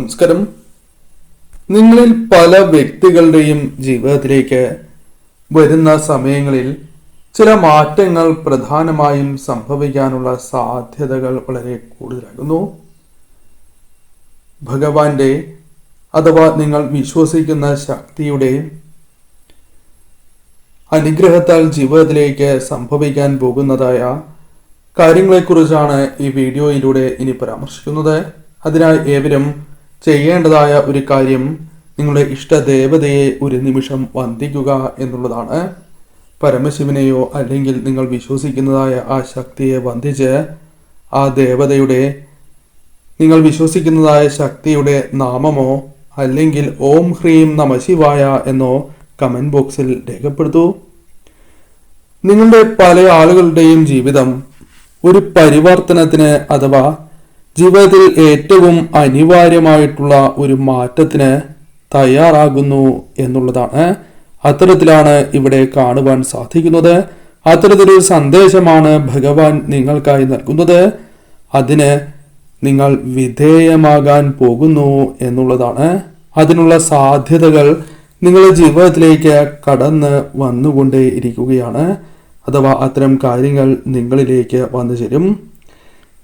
നമസ്കാരം. നിങ്ങളിൽ പല വ്യക്തികളുടെയും ജീവിതത്തിലേക്ക് വരുന്ന സമയങ്ങളിൽ ചില മാറ്റങ്ങൾ പ്രധാനമായും സംഭവിക്കാനുള്ള സാധ്യതകൾ വളരെ കൂടുതലാകുന്നു. ഭഗവാന്റെ അഥവാ നിങ്ങൾ വിശ്വസിക്കുന്ന ശക്തിയുടെ അനുഗ്രഹത്താൽ ജീവിതത്തിലേക്ക് സംഭവിക്കാൻ പോകുന്നതായ കാര്യങ്ങളെക്കുറിച്ചാണ് ഈ വീഡിയോയിലൂടെ ഇനി പരാമർശിക്കുന്നത്. അതിനായി ഏവരും ചെയ്യേണ്ടതായ ഒരു കാര്യം നിങ്ങളുടെ ഇഷ്ടദേവതയെ ഒരു നിമിഷം വന്ദിക്കുക എന്നുള്ളതാണ്. പരമശിവനെയോ അല്ലെങ്കിൽ നിങ്ങൾ വിശ്വസിക്കുന്നതായ ആ ശക്തിയെ വന്ദിച്ച് ആ ദേവതയുടെ നിങ്ങൾ വിശ്വസിക്കുന്നതായ ശക്തിയുടെ നാമമോ അല്ലെങ്കിൽ ഓം ഹ്രീം നമ ശിവായ എന്നോ കമന്റ് ബോക്സിൽ രേഖപ്പെടുത്തൂ. നിങ്ങളുടെ പല ആളുകളുടെയും ജീവിതം ഒരു പരിവർത്തനത്തിന് അഥവാ ജീവിതത്തിൽ ഏറ്റവും അനിവാര്യമായിട്ടുള്ള ഒരു മാറ്റത്തിന് തയ്യാറാകുന്നു എന്നുള്ളതാണ് അത്തരത്തിലാണ് ഇവിടെ കാണുവാൻ സാധിക്കുന്നത്. അത്തരത്തിലൊരു സന്ദേശമാണ് ഭഗവാൻ നിങ്ങൾക്കായി നൽകുന്നത്. അതിന് നിങ്ങൾ വിധേയമാകാൻ പോകുന്നു എന്നുള്ളതാണ്. അതിനുള്ള സാധ്യതകൾ നിങ്ങളുടെ ജീവിതത്തിലേക്ക് കടന്ന് വന്നുകൊണ്ടേ ഇരിക്കുകയാണ് അഥവാ അത്തരം കാര്യങ്ങൾ നിങ്ങളിലേക്ക് വന്നു ചേരും.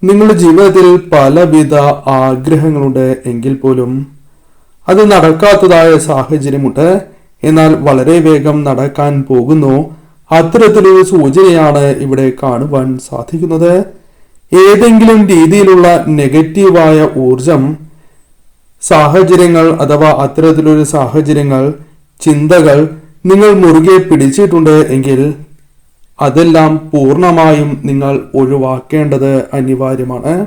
നിങ്ങളുടെ ജീവിതത്തിൽ പലവിധ ആഗ്രഹങ്ങളുണ്ട് എങ്കിൽ പോലും അത് നടക്കാത്തതായ സാഹചര്യമുണ്ട്. എന്നാൽ വളരെ വേഗം നടക്കാൻ പോകുന്നു. അത്തരത്തിലൊരു സൂചനയാണ് ഇവിടെ കാണുവാൻ സാധിക്കുന്നത്. ഏതെങ്കിലും രീതിയിലുള്ള നെഗറ്റീവായ ഊർജം സാഹചര്യങ്ങൾ അഥവാ അത്തരത്തിലൊരു സാഹചര്യങ്ങൾ ചിന്തകൾ നിങ്ങൾ മുറുകെ പിടിച്ചിട്ടുണ്ട് എങ്കിൽ അതെല്ലാം പൂർണമായും നിങ്ങൾ ഒഴിവാക്കേണ്ടത് അനിവാര്യമാണ്.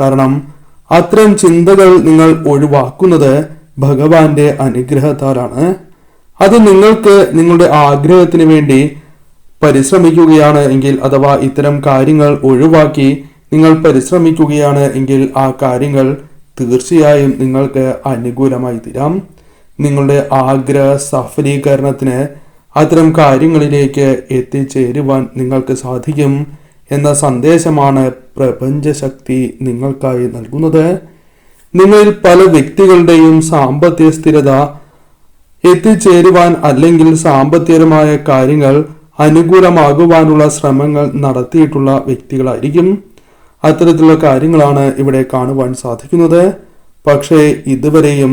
കാരണം അത്തരം ചിന്തകൾ നിങ്ങൾ ഒഴിവാക്കുന്നത് ഭഗവാന്റെ അനുഗ്രഹത്താലാണ്. അത് നിങ്ങൾക്ക് നിങ്ങളുടെ ആഗ്രഹത്തിന് വേണ്ടി പരിശ്രമിക്കുകയാണ് എങ്കിൽ അഥവാ ഇത്തരം കാര്യങ്ങൾ ഒഴിവാക്കി നിങ്ങൾ പരിശ്രമിക്കുകയാണ് എങ്കിൽ ആ കാര്യങ്ങൾ തീർച്ചയായും നിങ്ങൾക്ക് അനുകൂലമായി തീരാം. നിങ്ങളുടെ ആഗ്രഹ സഫലീകരണത്തിന് അത്തരം കാര്യങ്ങളിലേക്ക് എത്തിച്ചേരുവാൻ നിങ്ങൾക്ക് സാധിക്കും എന്ന സന്ദേശമാണ് പ്രപഞ്ചശക്തി നിങ്ങൾക്കായി നൽകുന്നത്. നിങ്ങളിൽ പല വ്യക്തികളുടെയും സാമ്പത്തിക സ്ഥിരത എത്തിച്ചേരുവാൻ അല്ലെങ്കിൽ സാമ്പത്തികമായ കാര്യങ്ങൾ അനുകൂലമാകുവാനുള്ള ശ്രമങ്ങൾ നടത്തിയിട്ടുള്ള വ്യക്തികളായിരിക്കും. അത്തരത്തിലുള്ള കാര്യങ്ങളാണ് ഇവിടെ കാണുവാൻ സാധിക്കുന്നത്. പക്ഷേ ഇതുവരെയും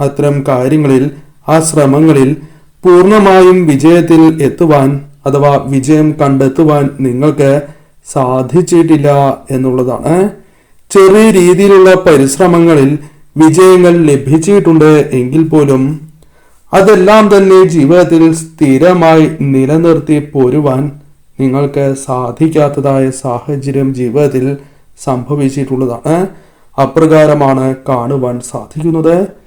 അത്തരം കാര്യങ്ങളിൽ ആ ശ്രമങ്ങളിൽ പൂർണമായും വിജയത്തിൽ എത്തുവാൻ അഥവാ വിജയം കണ്ടെത്തുവാൻ നിങ്ങൾക്ക് സാധിച്ചിട്ടില്ല എന്നുള്ളതാണ്. ചെറിയ രീതിയിലുള്ള പരിശ്രമങ്ങളിൽ വിജയങ്ങൾ ലഭിച്ചിട്ടുണ്ട് എങ്കിൽ പോലും അതെല്ലാം തന്നെ ജീവിതത്തിൽ സ്ഥിരമായി നിലനിർത്തി പോരുവാൻ നിങ്ങൾക്ക് സാധിക്കാത്തതായ സാഹചര്യം ജീവിതത്തിൽ സംഭവിച്ചിട്ടുള്ളതാണ്. അപ്രകാരമാണ് കാണുവാൻ സാധിക്കുന്നത്.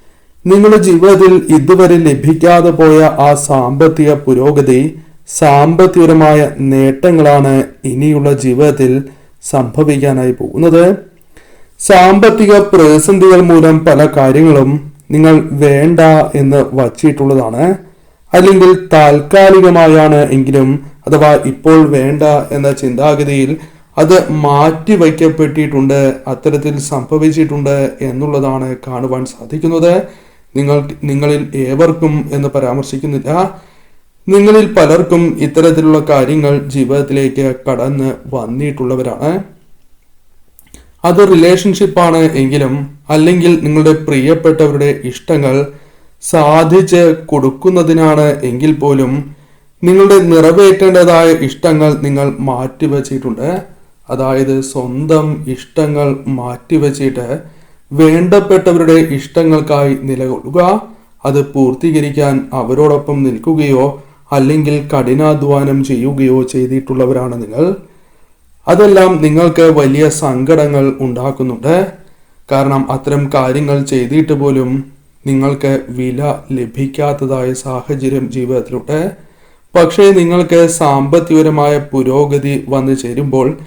നിങ്ങളുടെ ജീവിതത്തിൽ ഇതുവരെ ലഭിക്കാതെ പോയ ആ സാമ്പത്തിക പുരോഗതി സാമ്പത്തികപരമായ നേട്ടങ്ങളാണ് ഇനിയുള്ള ജീവിതത്തിൽ സംഭവിക്കാനായി പോകുന്നത്. സാമ്പത്തിക പ്രതിസന്ധികൾ മൂലം പല കാര്യങ്ങളും നിങ്ങൾ വേണ്ട എന്ന് വച്ചിട്ടുള്ളതാണ്. അല്ലെങ്കിൽ താൽക്കാലികമായാണ് എങ്കിലും അഥവാ ഇപ്പോൾ വേണ്ട എന്ന ചിന്താഗതിയിൽ അത് മാറ്റിവയ്ക്കപ്പെട്ടിട്ടുണ്ട് അത്തരത്തിൽ സംഭവിച്ചിട്ടുണ്ട് എന്നുള്ളതാണ് കാണുവാൻ സാധിക്കുന്നത്. നിങ്ങൾ നിങ്ങളിൽ ഏവർക്കും എന്ന് പരാമർശിക്കുന്നില്ല. നിങ്ങളിൽ പലർക്കും ഇത്തരത്തിലുള്ള കാര്യങ്ങൾ ജീവിതത്തിലേക്ക് കടന്ന് വന്നിട്ടുള്ളവരാണ്. അത് റിലേഷൻഷിപ്പാണ് എങ്കിലും അല്ലെങ്കിൽ നിങ്ങളുടെ പ്രിയപ്പെട്ടവരുടെ ഇഷ്ടങ്ങൾ സാധിച്ച് കൊടുക്കുന്നതിനാണ് എങ്കിൽ പോലും നിങ്ങളുടെ നിറവേറ്റേണ്ടതായ ഇഷ്ടങ്ങൾ നിങ്ങൾ മാറ്റിവെച്ചിട്ടുണ്ട്. അതായത് സ്വന്തം ഇഷ്ടങ്ങൾ മാറ്റിവെച്ചിട്ട് വേണ്ടപ്പെട്ടവരുടെ ഇഷ്ടങ്ങൾക്കായി നിലകൊള്ളുക അത് പൂർത്തീകരിക്കാൻ അവരോടൊപ്പം നിൽക്കുകയോ അല്ലെങ്കിൽ കഠിനാധ്വാനം ചെയ്യുകയോ ചെയ്തിട്ടുള്ളവരാണ് നിങ്ങൾ. അതെല്ലാം നിങ്ങൾക്ക് വലിയ സങ്കടങ്ങൾ ഉണ്ടാക്കുന്നുണ്ട്. കാരണം അത്തരം കാര്യങ്ങൾ ചെയ്തിട്ട് പോലും നിങ്ങൾക്ക് വില ലഭിക്കാത്തതായ സാഹചര്യം ജീവിതത്തിലുണ്ട്. പക്ഷേ നിങ്ങൾക്ക് സാമ്പത്തികപരമായ പുരോഗതി വന്നു ചേരുമ്പോൾ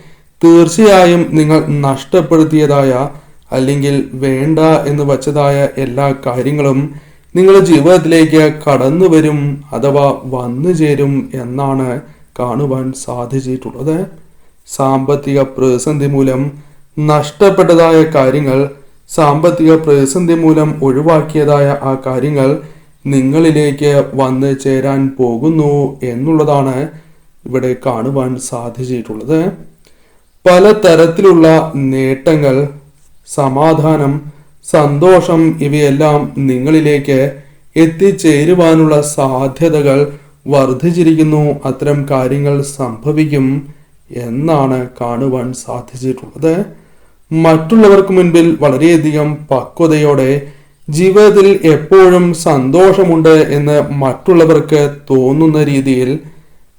തീർച്ചയായും നിങ്ങൾ നഷ്ടപ്പെടുത്തിയതായ അല്ലെങ്കിൽ വേണ്ട എന്ന് വച്ചതായ എല്ലാ കാര്യങ്ങളും നിങ്ങളുടെ ജീവിതത്തിലേക്ക് കടന്നു വരും അഥവാ വന്നു ചേരും എന്നാണ് കാണുവാൻ സാധിച്ചിട്ടുള്ളത്. സാമ്പത്തിക പ്രതിസന്ധി മൂലം നഷ്ടപ്പെട്ടതായ കാര്യങ്ങൾ സാമ്പത്തിക പ്രതിസന്ധി മൂലം ഒഴിവാക്കിയതായ ആ കാര്യങ്ങൾ നിങ്ങളിലേക്ക് വന്നു ചേരാൻ പോകുന്നു എന്നുള്ളതാണ് ഇവിടെ കാണുവാൻ സാധിച്ചിട്ടുള്ളത്. പലതരത്തിലുള്ള നേട്ടങ്ങൾ സമാധാനം സന്തോഷം ഇവയെല്ലാം നിങ്ങളിലേക്ക് എത്തിച്ചേരുവാനുള്ള സാധ്യതകൾ വർദ്ധിച്ചിരിക്കുന്നു. അത്തരം കാര്യങ്ങൾ സംഭവിക്കും എന്നാണ് കാണുവാൻ സാധിച്ചിട്ടുള്ളത്. മറ്റുള്ളവർക്ക് മുൻപിൽ വളരെയധികം പക്വതയോടെ ജീവിതത്തിൽ എപ്പോഴും സന്തോഷമുണ്ട് എന്ന് മറ്റുള്ളവർക്ക് തോന്നുന്ന രീതിയിൽ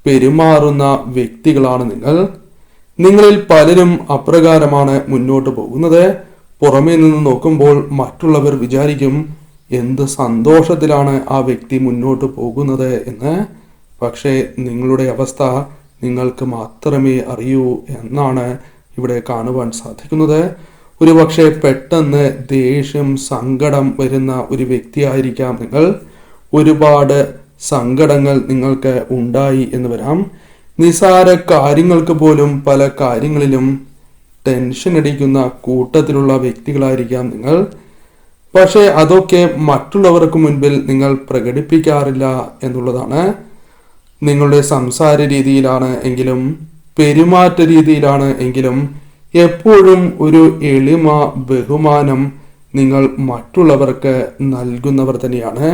പെരുമാറുന്ന വ്യക്തികളാണ് നിങ്ങൾ. നിങ്ങളിൽ പലരും അപ്രകാരമാണ് മുന്നോട്ട് പോകുന്നത്. പുറമേ നിന്ന് നോക്കുമ്പോൾ മറ്റുള്ളവർ വിചാരിക്കും എന്ത് സന്തോഷത്തിലാണ് ആ വ്യക്തി മുന്നോട്ട് പോകുന്നത് എന്ന്. പക്ഷേ നിങ്ങളുടെ അവസ്ഥ നിങ്ങൾക്ക് മാത്രമേ അറിയൂ എന്നാണ് ഇവിടെ കാണുവാൻ സാധിക്കുന്നത്. ഒരു പക്ഷേ പെട്ടെന്ന് ദേഷ്യം സങ്കടം വരുന്ന ഒരു വ്യക്തിയായിരിക്കാം നിങ്ങൾ. ഒരുപാട് സങ്കടങ്ങൾ നിങ്ങൾക്ക് ഉണ്ടായി എന്ന് വരാം. നിസാര കാര്യങ്ങൾക്ക് പോലും പല കാര്യങ്ങളിലും ടെൻഷൻ അടിക്കുന്ന കൂട്ടത്തിലുള്ള വ്യക്തികളായിരിക്കാം നിങ്ങൾ. പക്ഷേ അതൊക്കെ മറ്റുള്ളവർക്ക് മുൻപിൽ നിങ്ങൾ പ്രകടിപ്പിക്കാറില്ല എന്നുള്ളതാണ് നിങ്ങളുടെ സംസാര രീതിയിലാണ് എങ്കിലും പെരുമാറ്റ രീതിയിലാണ് എങ്കിലും എപ്പോഴും ഒരു എളിമ ബഹുമാനം നിങ്ങൾ മറ്റുള്ളവർക്ക് നൽകുന്നവർ തന്നെയാണ്.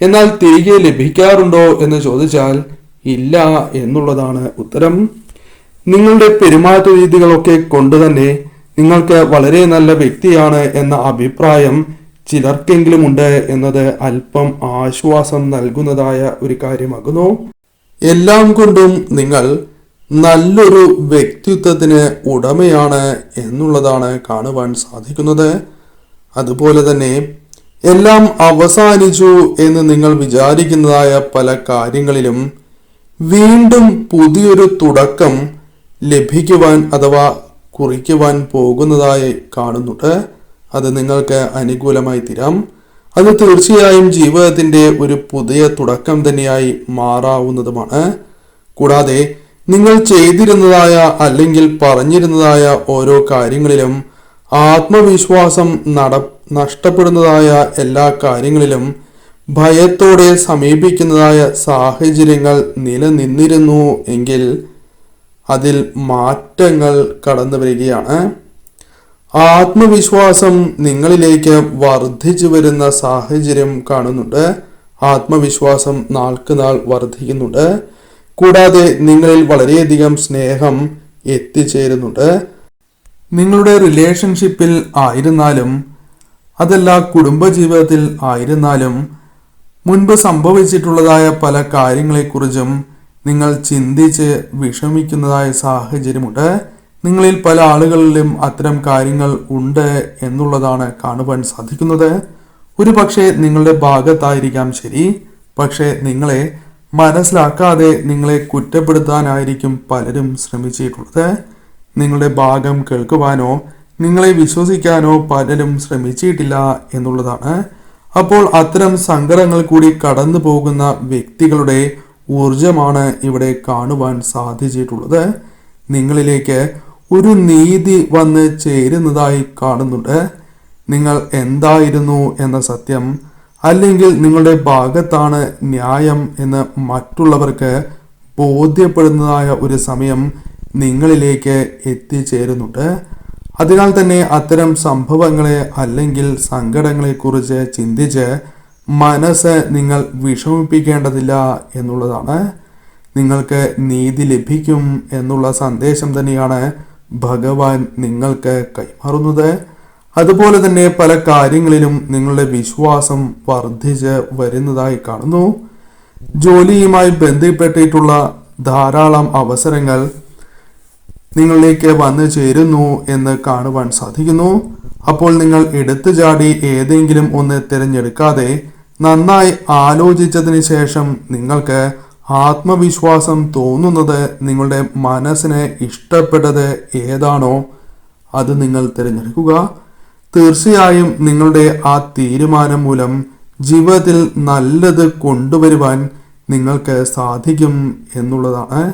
എന്നാൽ തിരികെ ലഭിക്കാറുണ്ടോ എന്ന് ചോദിച്ചാൽ ഇല്ല എന്നുള്ളതാണ് ഉത്തരം. നിങ്ങളുടെ പെരുമാറ്റ രീതികളൊക്കെ കൊണ്ടുതന്നെ നിങ്ങൾക്ക് വളരെ നല്ല വ്യക്തിയാണ് എന്ന അഭിപ്രായം ചിലർക്കെങ്കിലും ഉണ്ട് എന്നത് അല്പം ആശ്വാസം നൽകുന്നതായ ഒരു കാര്യമാകുന്നു. എല്ലാം കൊണ്ടും നിങ്ങൾ നല്ലൊരു വ്യക്തിത്വത്തിന് ഉടമയാണ് എന്നുള്ളതാണ് കാണുവാൻ സാധിക്കുന്നത്. അതുപോലെ തന്നെ എല്ലാം അവസാനിച്ചു എന്ന് നിങ്ങൾ വിചാരിക്കുന്നതായ പല കാര്യങ്ങളിലും വീണ്ടും പുതിയൊരു തുടക്കം ലഭിക്കുവാൻ അഥവാ കുറിക്കുവാൻ പോകുന്നതായി കാണുന്നുണ്ട്. അത് നിങ്ങൾക്ക് അനുകൂലമായി തീരാം. അത് തീർച്ചയായും ജീവിതത്തിന്റെ ഒരു പുതിയ തുടക്കം തന്നെയായി മാറാവുന്നതുമാണ്. കൂടാതെ നിങ്ങൾ ചെയ്തിരുന്നതായ അല്ലെങ്കിൽ പറഞ്ഞിരുന്നതായ ഓരോ കാര്യങ്ങളിലും ആത്മവിശ്വാസം നട നഷ്ടപ്പെടുന്നതായ എല്ലാ കാര്യങ്ങളിലും ഭയത്തോടെ സമീപിക്കുന്നതായ സാഹചര്യങ്ങൾ നിലനിന്നിരുന്നു എങ്കിൽ അതിൽ മാറ്റങ്ങൾ കടന്നു വരികയാണ്. ആത്മവിശ്വാസം നിങ്ങളിലേക്ക് വർദ്ധിച്ചു വരുന്ന സാഹചര്യം കാണുന്നുണ്ട്. ആത്മവിശ്വാസം നാൾക്ക് നാൾ വർദ്ധിക്കുന്നുണ്ട്. കൂടാതെ നിങ്ങളിൽ വളരെയധികം സ്നേഹം എത്തിച്ചേരുന്നുണ്ട്. നിങ്ങളുടെ റിലേഷൻഷിപ്പിൽ ആയിരുന്നാലും അതല്ല കുടുംബജീവിതത്തിൽ ആയിരുന്നാലും മുൻപ് സംഭവിച്ചിട്ടുള്ളതായ പല കാര്യങ്ങളെക്കുറിച്ചും നിങ്ങൾ ചിന്തിച്ച് വിഷമിക്കുന്നതായ സാഹചര്യമുണ്ട്. നിങ്ങളിൽ പല ആളുകളിലും അത്തരം കാര്യങ്ങൾ ഉണ്ട് എന്നുള്ളതാണ് കാണുവാൻ സാധിക്കുന്നത്. ഒരു പക്ഷേ നിങ്ങളുടെ ഭാഗത്തായിരിക്കാം ശരി. പക്ഷേ നിങ്ങളെ മനസ്സിലാക്കാതെ നിങ്ങളെ കുറ്റപ്പെടുത്താനായിരിക്കും പലരും ശ്രമിച്ചിട്ടുള്ളത്. നിങ്ങളുടെ ഭാഗം കേൾക്കുവാനോ നിങ്ങളെ വിശ്വസിക്കാനോ പലരും ശ്രമിച്ചിട്ടില്ല എന്നുള്ളതാണ്. അപ്പോൾ അത്തരം സങ്കടങ്ങൾ കൂടി കടന്നു പോകുന്ന വ്യക്തികളുടെ ഊർജമാണ് ഇവിടെ കാണുവാൻ സാധിച്ചിട്ടുള്ളത്. നിങ്ങളിലേക്ക് ഒരു നീതി വന്ന് ചേരുന്നതായി കാണുന്നുണ്ട്. നിങ്ങൾ എന്തായിരുന്നു എന്ന സത്യം അല്ലെങ്കിൽ നിങ്ങളുടെ ഭാഗത്താണ് ന്യായം എന്ന് മറ്റുള്ളവർക്ക് ബോധ്യപ്പെടുന്നതായ ഒരു സമയം നിങ്ങളിലേക്ക് എത്തിച്ചേരുന്നുണ്ട്. അതിനാൽ തന്നെ അത്തരം സംഭവങ്ങളെ അല്ലെങ്കിൽ സങ്കടങ്ങളെക്കുറിച്ച് ചിന്തിച്ച് മനസ്സ് നിങ്ങൾ വിഷമിപ്പിക്കേണ്ടതില്ല എന്നുള്ളതാണ്. നിങ്ങൾക്ക് നീതി ലഭിക്കും എന്നുള്ള സന്ദേശം തന്നെയാണ് ഭഗവാൻ നിങ്ങൾക്ക് കൈമാറുന്നത്. അതുപോലെ തന്നെ പല കാര്യങ്ങളിലും നിങ്ങളുടെ വിശ്വാസം വർദ്ധിച്ച് വരുന്നതായി കാണുന്നു. ജോലിയുമായി ബന്ധപ്പെട്ടിട്ടുള്ള ധാരാളം അവസരങ്ങൾ നിങ്ങളിലേക്ക് വന്നു ചേരുന്നു എന്ന് കാണുവാൻ സാധിക്കുന്നു. അപ്പോൾ നിങ്ങൾ എടുത്തു ചാടി ഏതെങ്കിലും ഒന്ന് തിരഞ്ഞെടുക്കാതെ നന്നായി ആലോചിച്ചതിന് ശേഷം നിങ്ങൾക്ക് ആത്മവിശ്വാസം തോന്നുന്നത് നിങ്ങളുടെ മനസ്സിനെ ഇഷ്ടപ്പെട്ടത് ഏതാണോ അത് നിങ്ങൾ തിരഞ്ഞെടുക്കുക. തീർച്ചയായും നിങ്ങളുടെ ആ തീരുമാനം മൂലം ജീവിതത്തിൽ നല്ലത് കൊണ്ടുവരുവാൻ നിങ്ങൾക്ക് സാധിക്കും എന്നുള്ളതാണ്.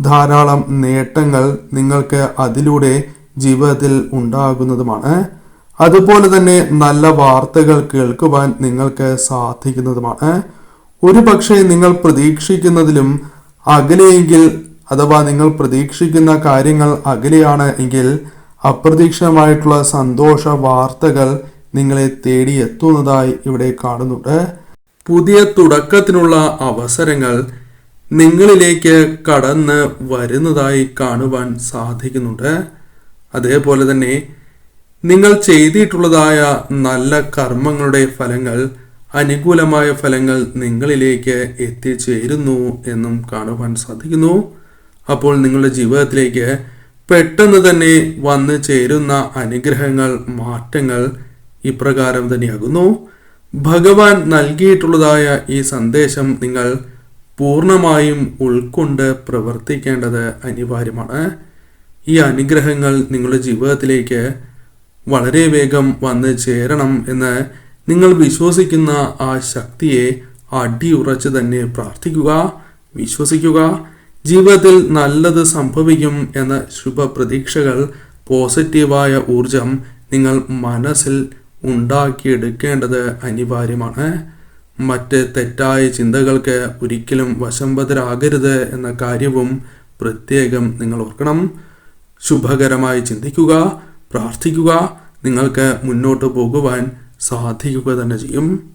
ധാരാളം നേട്ടങ്ങൾ നിങ്ങൾക്ക് അതിലൂടെ ജീവിതത്തിൽ ഉണ്ടാകുന്നതുമാണ്. അതുപോലെ തന്നെ നല്ല വാർത്തകൾ കേൾക്കുവാൻ നിങ്ങൾക്ക് സാധിക്കുന്നതുമാണ്. ഒരു പക്ഷേ നിങ്ങൾ പ്രതീക്ഷിക്കുന്നതിലും അകലെയെങ്കിൽ അഥവാ നിങ്ങൾ പ്രതീക്ഷിക്കുന്ന കാര്യങ്ങൾ അകലെയാണ് എങ്കിൽ അപ്രതീക്ഷിതമായിട്ടുള്ള സന്തോഷ വാർത്തകൾ നിങ്ങളെ തേടിയെത്തുന്നതായി ഇവിടെ കാണുന്നുണ്ട്. പുതിയ തുടക്കത്തിനുള്ള അവസരങ്ങൾ നിങ്ങളിലേക്ക് കടന്ന് വരുന്നതായി കാണുവാൻ സാധിക്കുന്നുണ്ട്. അതേപോലെ തന്നെ നിങ്ങൾ ചെയ്തിട്ടുള്ളതായ നല്ല കർമ്മങ്ങളുടെ ഫലങ്ങൾ അനുകൂലമായ ഫലങ്ങൾ നിങ്ങളിലേക്ക് എത്തിച്ചേരുന്നു എന്നും കാണുവാൻ സാധിക്കുന്നു. അപ്പോൾ നിങ്ങളുടെ ജീവിതത്തിലേക്ക് പെട്ടെന്ന് തന്നെ വന്നു ചേരുന്ന അനുഗ്രഹങ്ങൾ മാറ്റങ്ങൾ ഇപ്രകാരം തന്നെയാകുന്നു. ഭഗവാൻ നൽകിയിട്ടുള്ളതായ ഈ സന്ദേശം നിങ്ങൾ പൂർണമായും ഉൾക്കൊണ്ട് പ്രവർത്തിക്കേണ്ടത് അനിവാര്യമാണ്. ഈ അനുഗ്രഹങ്ങൾ നിങ്ങളുടെ ജീവിതത്തിലേക്ക് വളരെ വേഗം വന്ന് ചേരണം എന്ന് നിങ്ങൾ വിശ്വസിക്കുന്ന ആ ശക്തിയെ അടിയുറച്ച് തന്നെ പ്രാർത്ഥിക്കുക വിശ്വസിക്കുക. ജീവിതത്തിൽ നല്ലത് സംഭവിക്കും എന്ന ശുഭപ്രതീക്ഷകൾ പോസിറ്റീവായ ഊർജം നിങ്ങൾ മനസ്സിൽ ഉണ്ടാക്കിയെടുക്കേണ്ടത് അനിവാര്യമാണ്. മറ്റ് തെറ്റായ ചിന്തകൾക്ക് ഒരിക്കലും വശംബദ്ധരാകരുത് എന്ന കാര്യവും പ്രത്യേകം നിങ്ങൾ ഓർക്കണം. ശുഭകരമായി ചിന്തിക്കുക പ്രാർത്ഥിക്കുക. നിങ്ങൾക്ക് മുന്നോട്ട് പോകുവാൻ സാധിക്കുക തന്നെ ചെയ്യും.